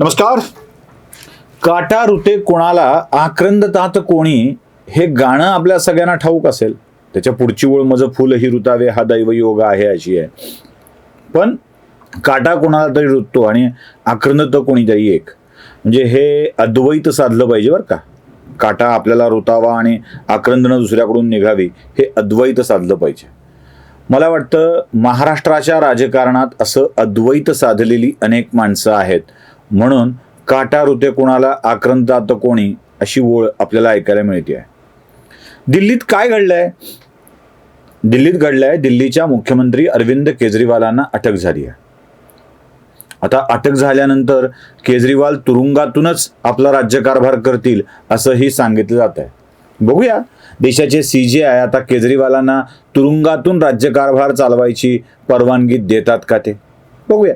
नमस्कार. काटा ऋते कोणाला आक्रंदतात कोणी हे गाणं आपल्या सगळ्यांना ठाऊक असेल. त्याच्या पुढची ओळ माझं फुल ही ऋतावे हा दैवयोग आहे अशी आहे. पण काटा कोणाला तरी रुततो आणि आक्रंदत कोणीतरी एक. म्हणजे हे अद्वैत साधलं पाहिजे बरं का. काटा आपल्याला रुतावा आणि आक्रंदनं दुसऱ्याकडून निघावी हे अद्वैत साधलं पाहिजे. मला वाटतं महाराष्ट्राच्या राजकारणात असं अद्वैत साधलेली अनेक माणसं आहेत. म्हणून काटा होते कोणाला जातं कोणी अशी ओळ आपल्याला ऐकायला मिळते आहे दिल्लीत काय घडलंय? दिल्लीत घडलंय दिल्लीच्या मुख्यमंत्री अरविंद केजरीवालांना अटक झाली आहे. आता अटक झाल्यानंतर केजरीवाल तुरुंगातूनच आपला राज्यकारभार करतील असंही सांगितलं जात आहे बघूया देशाचे सी जे आय आता केजरीवालांना तुरुंगातून राज्यकारभार चालवायची परवानगी देतात का ते? बघूया.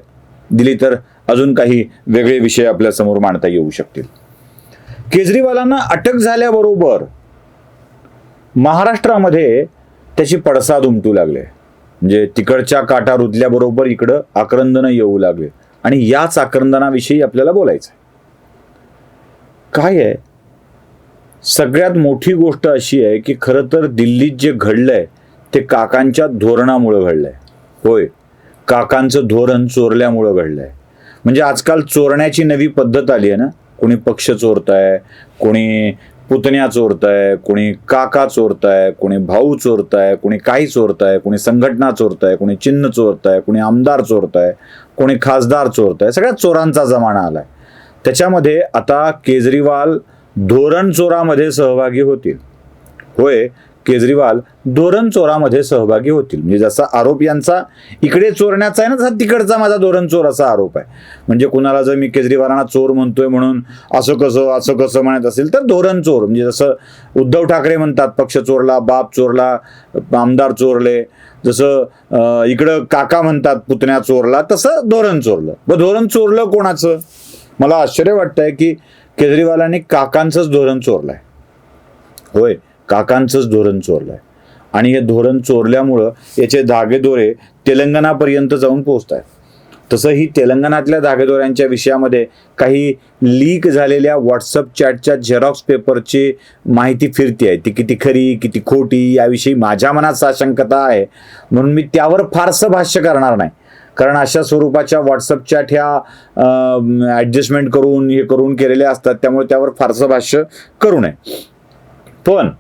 दिली तर अजून काही वेगळे विषय आपल्यासमोर मांडता येऊ शकतील. केजरीवालांना अटक झाल्याबरोबर महाराष्ट्रामध्ये त्याची पडसाद उमटू लागले. म्हणजे तिकडच्या काटा रुतल्याबरोबर इकडं आक्रंदनं येऊ लागले. आणि याच आक्रंदनाविषयी आपल्याला बोलायचं आहे. काय आहे? सगळ्यात मोठी गोष्ट अशी आहे की खरं तर दिल्लीत जे घडलंय ते काकांच्या धोरणामुळं घडलंय. होय. काकांचं धोरण चोरल्यामुळं घडलंय. म्हणजे आजकाल चोरण्याची नवी पद्धत आली आहे ना? कोणी पक्ष चोरताय कोणी पुतण्या चोरताय कोणी काका चोरताय कोणी भाऊ चोरताय कोणी काही चोरताय कोणी संघटना चोरताय कोणी चिन्ह चोरताय कोणी आमदार चोरताय कोणी खासदार चोरताय. सगळ्या चोरांचा जमाना आलाय. त्याच्यामध्ये आता केजरीवाल धोरण चोरामध्ये सहभागी होतील. होय केजरीवाल धोरण चोरामध्ये सहभागी होतील. म्हणजे जसा आरोप यांचा इकडे चोरण्याचा आहे ना तसा तिकडचा माझा धोरण चोर असा आरोप आहे. म्हणजे कुणाला जर मी केजरीवालांना चोर म्हणतोय म्हणून असं कसं असं कसं म्हणत असेल तर धोरण चोर. म्हणजे जसं उद्धव ठाकरे म्हणतात पक्ष चोरला बाप चोरला आमदार चोरले. जसं इकडं काका म्हणतात पुतण्या चोरला तसं धोरण चोरलं. मग धोरण चोरलं कोणाचं? मला आश्चर्य वाटतंय की केजरीवालांनी काकांचंच धोरण चोरलंय. होय. काकांचंच धोरण चोरलंय. आणि हे धोरण चोरल्यामुळं याचे धागेदोरे तेलंगणापर्यंत जाऊन पोहोचत आहेत तसं ही तेलंगणातल्या धागेदोऱ्यांच्या विषयामध्ये काही लीक झालेल्या व्हॉट्सअप चॅटच्या झेरॉक्स पेपरची माहिती फिरते आहे ती किती खरी किती खोटी याविषयी माझ्या मनात साशंकता आहे. म्हणून मी त्यावर फारसं भाष्य करणार नाही. कारण अशा स्वरूपाच्या व्हॉट्सअप चॅट ह्या ॲडजस्टमेंट करून हे करून केलेल्या असतात. त्यामुळे त्यावर फारसं भाष्य करू नये. पण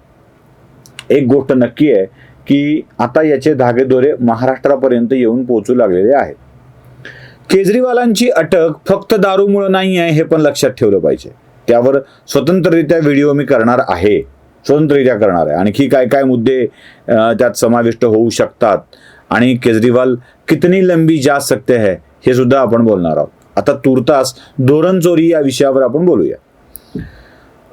एक गोष्ट नक्की आहे की आता याचे धागेदोरे महाराष्ट्रापर्यंत येऊन पोहोचू लागलेले आहेत. केजरीवालांची अटक फक्त दारूमुळे नाही आहे हे पण लक्षात ठेवलं पाहिजे. त्यावर स्वतंत्ररित्या व्हिडिओ मी करणार आहे. स्वतंत्ररित्या करणार आहे. आणखी काय काय मुद्दे त्यात समाविष्ट होऊ शकतात? आणि केजरीवाल कितनी लंबी जा सकते है हे सुद्धा आपण बोलणार आहोत. आता तुर्तास धोरण चोरी या विषयावर आपण बोलूया.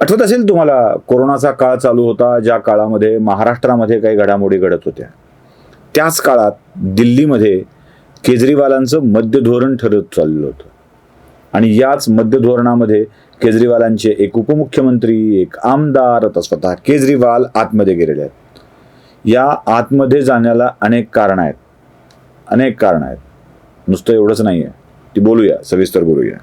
आठवत असेल तुम्हाला कोरोनाचा काळ चालू होता ज्या काळामध्ये महाराष्ट्रामध्ये काही घडामोडी घडत होत्या. त्याच काळात दिल्लीमध्ये केजरीवालांचं मध्य धोरण ठरत चाललं होतं. आणि याच मद्य धोरणामध्ये केजरीवालांचे एक उपमुख्यमंत्री एक आमदार आता स्वतः केजरीवाल आतमध्ये गेलेले आहेत. या आतमध्ये जाण्याला अनेक कारणं आहेत. अनेक कारणं आहेत. नुसतं एवढंच नाही आहे ती बोलूया सविस्तर बोलूया.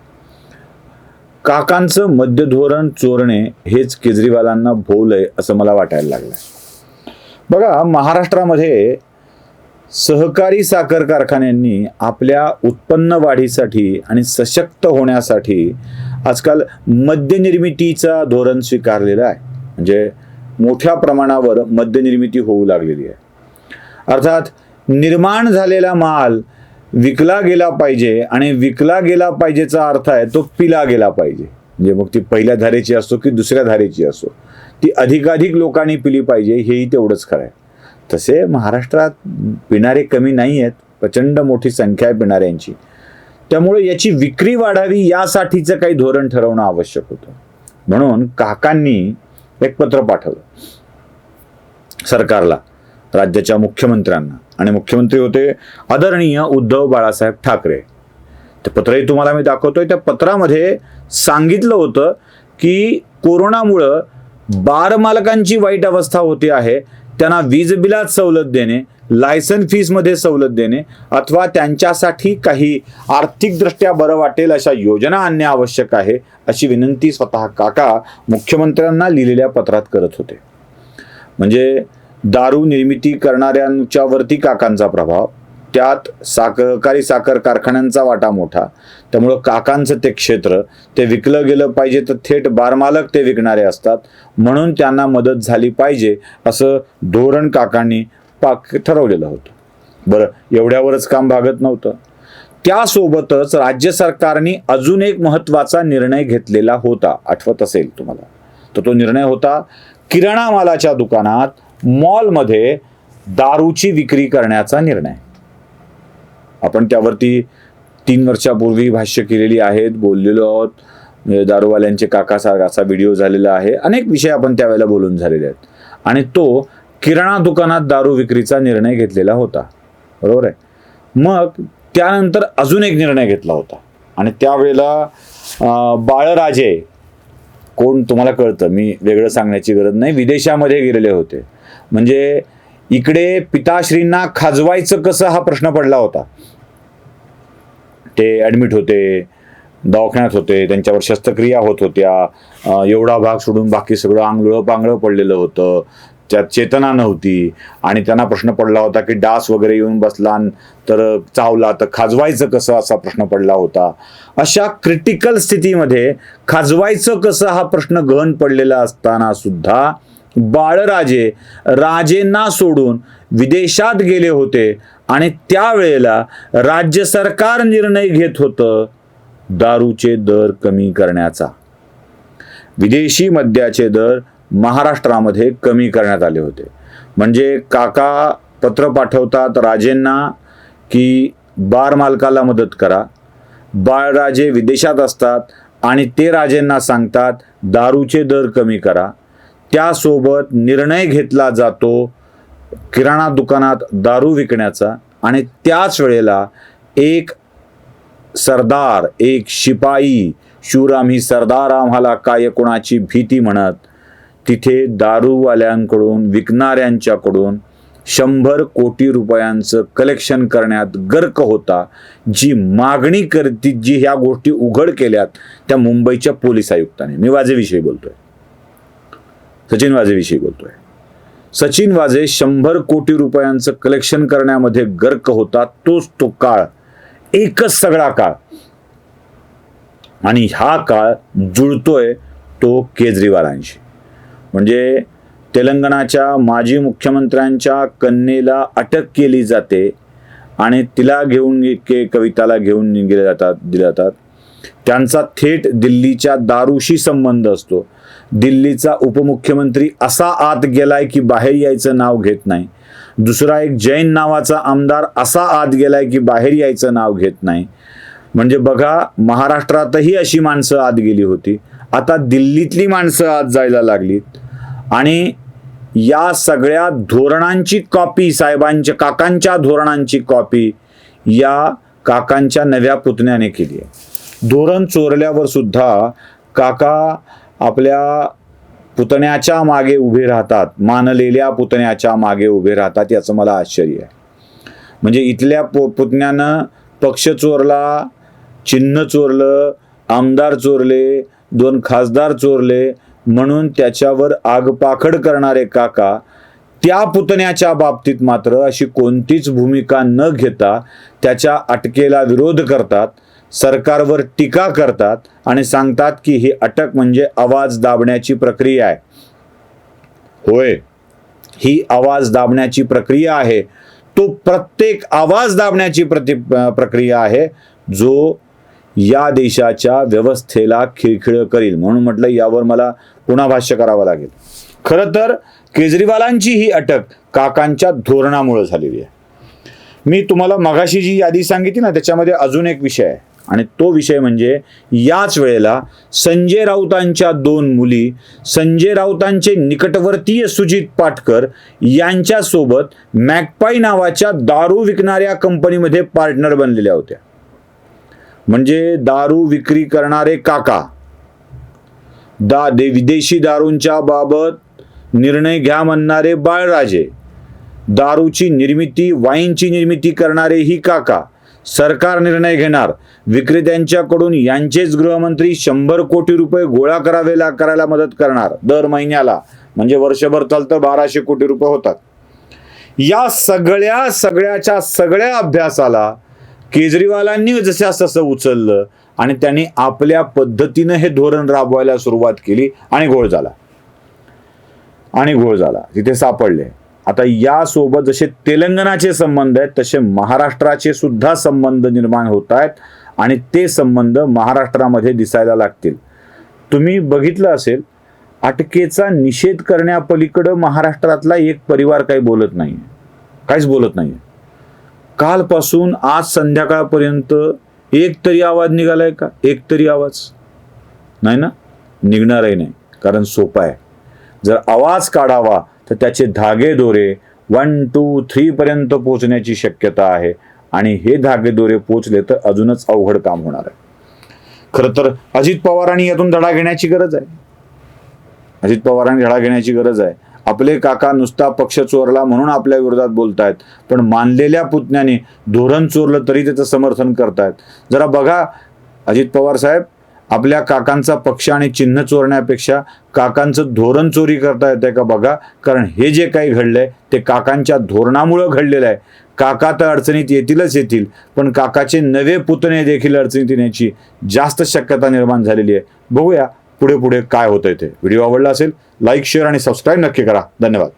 काकांचं मद्य धोरण चोरणे हेच केजरीवालांना भोवलंय असं मला वाटायला लागलंय. बघा महाराष्ट्रामध्ये सहकारी साखर कारखान्यांनी आपल्या उत्पन्न वाढीसाठी आणि सशक्त होण्यासाठी आजकाल मद्यनिर्मितीचा धोरण स्वीकारलेलं आहे. म्हणजे मोठ्या प्रमाणावर मद्यनिर्मिती होऊ लागलेली आहे. अर्थात निर्माण झालेला माल विकला गेला पाहिजे आणि विकला गेला पाहिजेचा अर्थ आहे तो पिला गेला पाहिजे. म्हणजे मग ती पहिल्या धारेची असो की दुसऱ्या धारेची असो ती अधिकाधिक लोकांनी पिली पाहिजे हेही तेवढंच खरं आहे. तसे महाराष्ट्रात पिणारे कमी नाही आहेत प्रचंड मोठी संख्या आहे पिणाऱ्यांची. त्यामुळे याची विक्री वाढावी यासाठीचं काही धोरण ठरवणं आवश्यक होतं. म्हणून काकांनी एक पत्र पाठवलं सरकारला. राज्याच्या मुख्यमंत्र्यांना. आणि मुख्यमंत्री होते आदरणीय उद्धव बाळासाहेब ठाकरे. ते पत्रही तुम्हाला मी दाखवतोय. त्या पत्रामध्ये सांगितलं होतं की कोरोनामुळं बार मालकांची वाईट अवस्था होती आहे. त्यांना वीज बिलात सवलत देणे लायसन फीसमध्ये सवलत देणे अथवा त्यांच्यासाठी काही आर्थिकदृष्ट्या बरं वाटेल अशा योजना आणणे आवश्यक आहे अशी विनंती स्वतः काका मुख्यमंत्र्यांना लिहिलेल्या पत्रात करत होते. म्हणजे दारू निर्मिती करणाऱ्यांच्या वरती काकांचा प्रभाव. त्यात सहकारी साखर कारखान्यांचा वाटा मोठा. त्यामुळं काकांचं ते क्षेत्र ते विकलं गेलं पाहिजे तर थेट बारमालक ते विकणारे असतात. म्हणून त्यांना मदत झाली पाहिजे असं धोरण काकांनी पाक ठरवलेलं होतं. बरं एवढ्यावरच काम भागत नव्हतं. त्यासोबतच राज्य सरकारने अजून एक महत्त्वाचा निर्णय घेतलेला होता. आठवत असेल तुम्हाला? तर तो निर्णय होता किराणा मालाच्या दुकानात मॉलमध्ये दारूची विक्री करण्याचा निर्णय. आपण त्यावरती तीन वर्षापूर्वी भाष्य केलेली आहेत बोललेलो आहोत. म्हणजे दारूवाल्यांचे काका सारखा असा व्हिडिओ झालेला आहे. अनेक विषय आपण त्यावेळेला बोलून झालेले आहेत. आणि तो किराणा दुकानात दारू विक्रीचा निर्णय घेतलेला होता. बरोबर आहे? मग त्यानंतर अजून एक निर्णय घेतला होता. आणि त्यावेळेला बाळराजे कोण तुम्हाला कळतं मी वेगळं सांगण्याची गरज नाही विदेशामध्ये गेलेले होते. म्हणजे इकडे पिताश्रींना खाजवायचं कसं हा प्रश्न पडला होता. ते ॲडमिट होते दवाखान्यात होते त्यांच्यावर शस्त्रक्रिया होत होत्या एवढा भाग सोडून बाकी सगळं आंगळं पांगळं पडलेलं होतं त्यात चेतना नव्हती आणि त्यांना प्रश्न पडला होता की डास वगैरे येऊन बसला तर चावला तर खाजवायचं कसं असा प्रश्न पडला होता. अशा क्रिटिकल स्थितीमध्ये खाजवायचं कसं हा प्रश्न गहन पडलेला असताना सुद्धा बाळराजे राजेंना सोडून विदेशात गेले होते आणि त्यावेळेला राज्य सरकार निर्णय घेत होतं दारूचे दर कमी करण्याचा. विदेशी मद्याचे दर महाराष्ट्रामध्ये कमी करण्यात आले होते. म्हणजे काका पत्र पाठवतात राजेंना की बार मालकाला मदत करा. बाळराजे विदेशात असतात आणि ते राजेंना सांगतात दारूचे दर कमी करा. त्यासोबत निर्णय घेतला जातो किराणा दुकानात दारू विकण्याचा आणि त्याच वेळेला एक सरदार एक शिपाई शिवराम ही सरदार आम्हाला काय कोणाची भीती? म्हणत तिथे दारूवाल्यांकडून विकणाऱ्यांच्याकडून शंभर कोटी रुपयांचं कलेक्शन करण्यात गर्क होता. जी मागणी करती जी ह्या गोष्टी उघड केल्यात त्या मुंबईच्या पोलीस आयुक्ताने. मी वाजेविषयी बोलतोय. सचिन वाजेविषयी बोलतोय. सचिन वाजे शंभर कोटी रुपयांचं कलेक्शन करण्यामध्ये गर्क होता. तोच तो काळ. एकच सगळा काळ. आणि हा काळ जुळतोय तो केजरीवालांशी. म्हणजे तेलंगणाच्या माजी मुख्यमंत्र्यांच्या कन्येला अटक केली जाते आणि तिला घेऊन के कविताला घेऊन गेले जातात दिले जातात. त्यांचा थेट दिल्लीच्या दारूशी संबंध असतो. दिल्लीचा उपमुख्यमंत्री असा आत गेलाय की बाहेर यायचं नाव घेत नाही. दुसरा एक जैन नावाचा आमदार असा आत गेलाय की बाहेर यायचं नाव घेत नाही. म्हणजे बघा महाराष्ट्रातही अशी माणसं आत गेली होती. आता दिल्लीतली माणसं आत जायला लागलीत. आणि या सगळ्या धोरणांची कॉपी साहेबांच्या काकांच्या धोरणांची कॉपी या काकांच्या नव्या पुतण्याने केली आहे. धोरण चोरल्यावर सुद्धा काका आपल्या पुतण्याच्या मागे उभे राहतात मानलेल्या पुतण्याच्या मागे उभे राहतात याचं मला आश्चर्य आहे. म्हणजे इथल्या पु पुतण्यानं पक्ष चोरला चिन्ह चोरलं आमदार चोरले दोन खासदार चोरले म्हणून त्याच्यावर आगपाखड करणारे काका त्या पुतण्याच्या बाबतीत मात्र अशी कोणतीच भूमिका न घेता त्याच्या अटकेला विरोध करतात. सरकारवर टीका करतात आणि सांगतात की ही अटक म्हणजे आवाज दाबण्याची प्रक्रिया आहे. होय ही आवाज दाबण्याची प्रक्रिया आहे. तो प्रत्येक आवाज दाबण्याची प्रति प्रक्रिया आहे जो या देशाच्या व्यवस्थेला खिळखिळ करील. म्हणून म्हटलं यावर मला पुन्हा भाष्य करावं लागेल. खरं तर केजरीवालांची ही अटक काकांच्या धोरणामुळे झालेली आहे. मी तुम्हाला मगाशी जी यादी सांगितली ना त्याच्यामध्ये अजून एक विषय आहे. आणि तो विषय म्हणजे याच वेळेला संजय राऊतांच्या दोन मुली संजय राऊतांचे निकटवर्तीय सुजित पाटकर यांच्यासोबत मॅकपाई नावाच्या दारू विकणाऱ्या कंपनीमध्ये पार्टनर बनलेल्या होत्या. म्हणजे दारू विक्री करणारे काका. दा दे विदेशी दारूंच्या बाबत निर्णय घ्या म्हणणारे बाळराजे. दारूची निर्मिती वाईनची निर्मिती करणारे ही काका. सरकार निर्णय घेणार. विक्रेत्यांच्याकडून यांचेच गृहमंत्री शंभर कोटी रुपये गोळा करावे ला करायला मदत करणार. दर महिन्याला. म्हणजे वर्षभर चालतं बाराशे कोटी रुपये होतात. या सगळ्या सगळ्याच्या सगळ्या अभ्यासाला केजरीवालांनी जशास तसं उचललं आणि त्यांनी आपल्या पद्धतीनं हे धोरण राबवायला सुरुवात केली आणि घोळ झाला. आणि घोळ झाला. तिथे सापडले. आता यासोबत जसे तेलंगणाचे संबंध आहेत तसे महाराष्ट्राचे सुद्धा संबंध निर्माण होत आहेत आणि ते संबंध महाराष्ट्रामध्ये दिसायला लागतील. तुम्ही बघितलं असेल अटकेचा निषेध करण्यापलीकडं महाराष्ट्रातला एक परिवार काही बोलत नाही. काहीच बोलत नाही. कालपासून आज संध्याकाळपर्यंत एक तरी आवाज निघालाय का? एक तरी आवाज. नाही ना? निघणारही नाही. कारण सोपा आहे. जर आवाज काढावा तर त्याचे धागे दोरे वन टू थ्रीपर्यंत पोचण्याची शक्यता आहे. आणि हे धागे दोरे पोचले तर अजूनच अवघड काम होणार आहे. खरं तर अजित पवारांनी यातून धडा घेण्याची गरज आहे. अजित पवारांनी धडा घेण्याची गरज आहे. आपले काका नुसता पक्ष चोरला म्हणून आपल्या विरोधात बोलतायत पण मानलेल्या पुतण्याने धोरण चोरलं तरी त्याचं समर्थन करतायत. जरा बघा अजित पवार साहेब आपल्या काकांचा पक्ष आणि चिन्ह चोरण्यापेक्षा काकांचं धोरण चोरी करता येते का बघा. कारण हे जे काही घडलंय ते काकांच्या धोरणामुळं घडलेलं आहे. काका तर अडचणीत येतीलच येतील पण काकाचे नवे पुतणे देखील अडचणीत येण्याची जास्त शक्यता निर्माण झालेली आहे. बघूया पुढे पुढे काय होतंय ते. व्हिडिओ आवडला असेल लाईक शेअर आणि सबस्क्राईब नक्की करा. धन्यवाद.